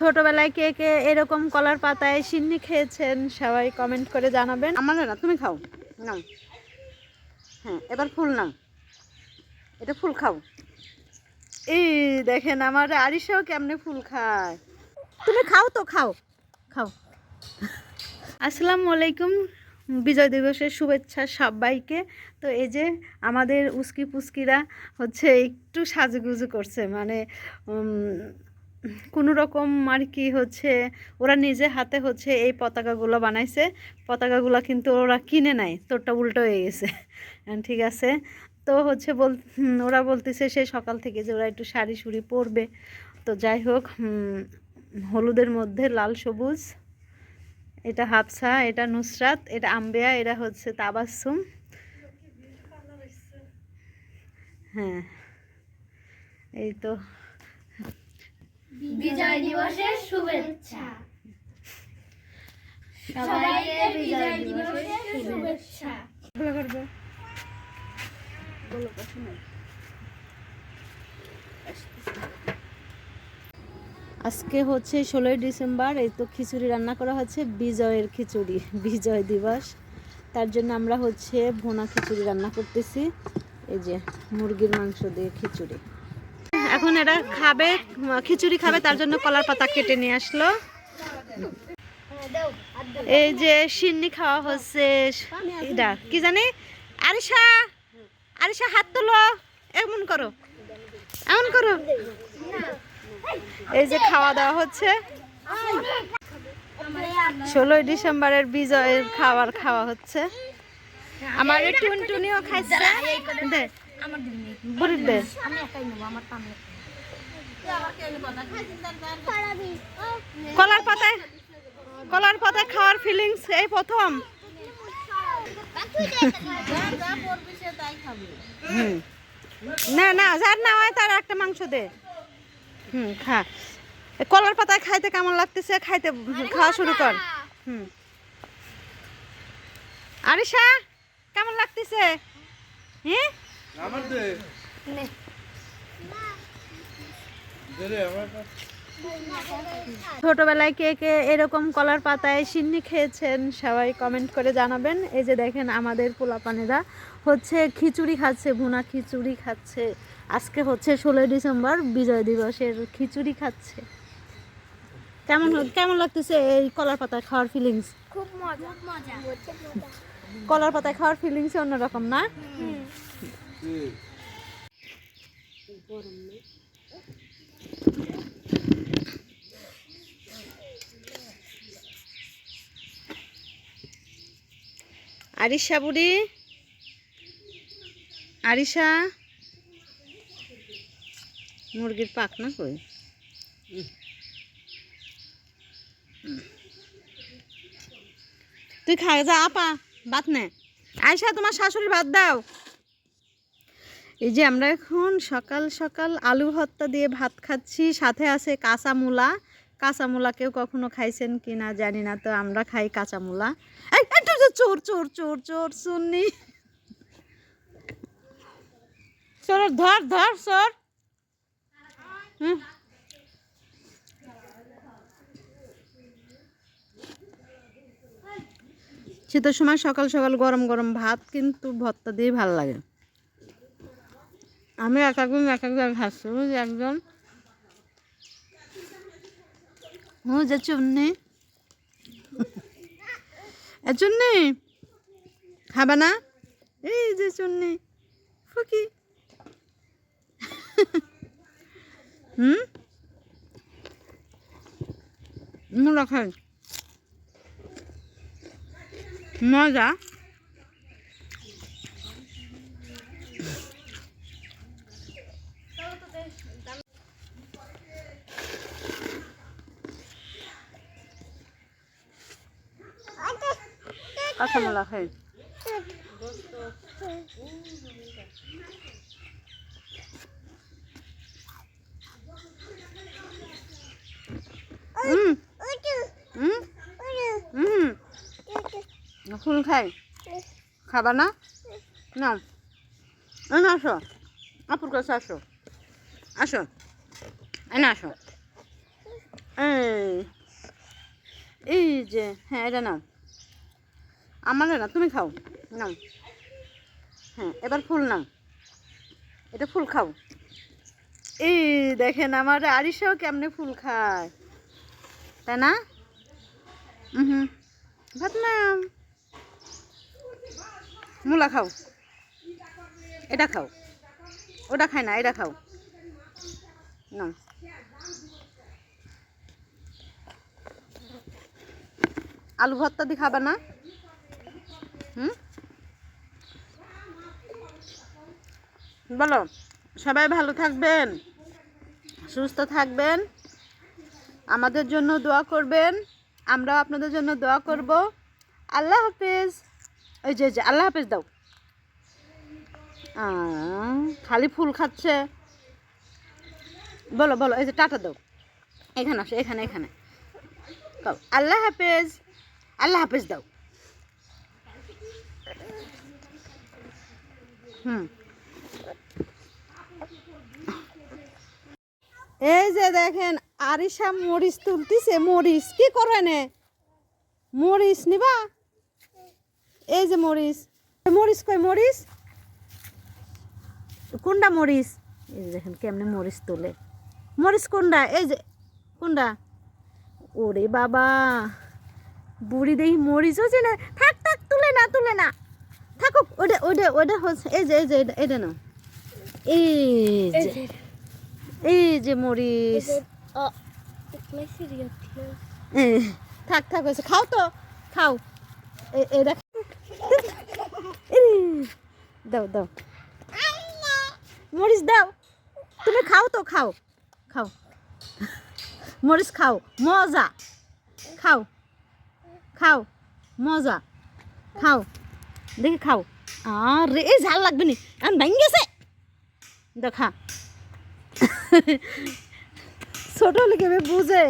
ছোটবেলায় কে কে এরকম কলার পাতায় সিন্নি খেয়েছেন সবাই কমেন্ট করে জানাবেন। আমার না তুমি খাও। নাও হ্যাঁ এবার ফুল নাও এটা ফুল খাও। এই দেখেন আমার আরিসাও কেমনে ফুল খায়। তুমি খাও তো খাও। খাও। আসসালামু আলাইকুম বিজয় দিবসের শুভেচ্ছা সবাইকে। তো এই যে আমাদের উস্কি পুস্কিরা হচ্ছে একটু সাজুগুজু করছে মানে কোনো রকম আর কি হচ্ছে, ওরা নিজে হাতে হচ্ছে এই পতাকাগুলো বানাইছে। পতাকাগুলো কিন্তু ওরা কিনে নাই, তোরটা উল্টো হয়ে গেছে। ঠিক আছে? তো হচ্ছে বল ওরা বলতেছে সেই সকাল থেকে যে ওরা একটু শাড়ি শুড়ি পরবে। তো যাই হোক হলুদের মধ্যে লাল সবুজ, এটা হাফসা, এটা নুসরাত, এটা আম্বেয়া, এটা হচ্ছে তাবাসুম হ্যাঁ এই তো বিজয় দিবসের শুভেচ্ছা। সবাইকে বিজয় দিবসের শুভেচ্ছা। ভালো করবে। বলো কথা নাই আজকে হচ্ছে ষোলোই ডিসেম্বর এই তো খিচুড়ি রান্না করা হচ্ছে বিজয়ের খিচুড়ি বিজয় দিবস। তার জন্য আমরা হচ্ছে ভুনা খিচুড়ি রান্না করতেছি এই যে মুরগির মাংস দিয়ে খিচুড়ি। এখন এরা খাবে, খিচুড়ি খাবে, তার জন্য কলার পাতা কেটে নিয়ে আসলো। এই যে সিন্নি খাওয়া হচ্ছে। এটা কি জানি? আরিশা আরিশা হাত তোলো। এমন করো এমন করো। এই যে খাওয়া দাওয়া হচ্ছে। ষোলোই ডিসেম্বরের বিজয়ের খাবার খাওয়া হচ্ছে। আমার টুনটুনিও খাইছে। দে, বুড়ির আমি একাই নেব আমার কলার পাতায় কলার পাতায় খাওয়ার ফিলিংস এই প্রথম। হুম। না না যার না হয় তার একটা মাংস দে। হুম খা। কলার পাতায় খাইতে কেমন লাগতেছে? খাইতে খাওয়া শুরু কর। হুম। আরিশা কেমন লাগতেছে? হ্যাঁ আমার দে। ছোটবেলায় কে কে এরকম কলার পাতায় সিন্নি খেয়েছেন সবাই কমেন্ট করে জানাবেন। এই যে দেখেন আমাদের পোলাপানেরা হচ্ছে খিচুড়ি খাচ্ছে ভুনা খিচুড়ি খাচ্ছে। আজকে হচ্ছে ষোলোই ডিসেম্বর বিজয় দিবসের খিচুড়ি খাচ্ছে। কেমন কেমন লাগতেছে এই কলার পাতায় খাওয়ার ফিলিংস খুব মজা। মজা কলার পাতায় খাওয়ার ফিলিংস অন্যরকম না? আরিশা বুড়ি? আরিশা? মুরগির পাক না কই? তুই খা, যা, আপা ভাত নে। আয়সা তোমার শাশুড়ি ভাত দাও। এই যে আমরা এখন সকাল সকাল আলু ভর্তা দিয়ে ভাত খাচ্ছি, সাথে আছে কাঁচা মূলা কাঁচা মূলা কেউ কখনো খাইছেন কি না জানি না, তো আমরা খাই কাঁচা মূলা চোর চোর চোর চোর শুননি চোর, ধর ধর, চোর। শীতের সময় সকাল সকাল গরম গরম ভাত কিন্তু ভর্তা দিয়ে ভালো লাগে। আমি এক একজন এক একজন খাচ্ছি একজন? ও যে চুন্নি। এ জন্যে? খাবা না? এই যে চুন্নি ফুকি। হুম? মূলা খাই। মজা? কাঁচা মূলা খাই ফুল খাই। খাবা না? না। না আসো। আপুর কাছে আসো। আসো। এনে আসো। এই এই যে হ্যাঁ এটা নাও। আমার না, তুমি খাও। নাও। হ্যাঁ এবার ফুল নাও। এটা ফুল খাও। এই দেখেন, আমার আরিশাও কেমনে ফুল খায়। তাই না? হুম। ভাত না মূলা খাও। এটা খাও। ওটা খায় না, এটা খাও। না আলু ভর্তা দিয়ে খাবে না? হুম? বলো, সবাই ভালো থাকবেন, সুস্থ থাকবেন, আমাদের জন্য দোয়া করবেন, আমরাও আপনাদের জন্য দোয়া করব। আল্লাহ হাফেজ। ওই যে যে, আল্লাহ হাফেজ দাও। খালি ফুল খাচ্ছে। বলো বলো, এই যে, টাটা দাও। এখানে আসো, এখানে এখানে। আল্লাহ হাফেজ আল্লাহ হাফেজ দাও। হুম। এই যে দেখেন, আরিশা মরিচ তুলতিছে, মরিচ। কি করে নে? মরিচ নিবা? এই যে মরিচ। মরিচ কই মরিচ? কোনটা মরিচ? এই যে দেখেন, কেমনে মরিচ তোলে। মরিচ কোনটা এই যে কোনটা ওরে বাবা, বুড়ি দেখি মরিচও না। থাক থাক, তুলে না তুলে না। থাকুক ওটা ওটা ওটা হচ্ছে এই যে এই যে এটা নাও। এই যে এই যে মরিচ। থাক থাক হয়েছে। খাও তো খাও। এটা দাও দাও। মরিচ দাও। তুমি খাও তো খাও খাও। মরিচ খাও মজা। খাও খাও মজা। খাও। দেখি খাও। আরে এই ঝাল লাগবে নি। এখন ভেঙে গেছে দেখা ছোট লিখে বুঝে।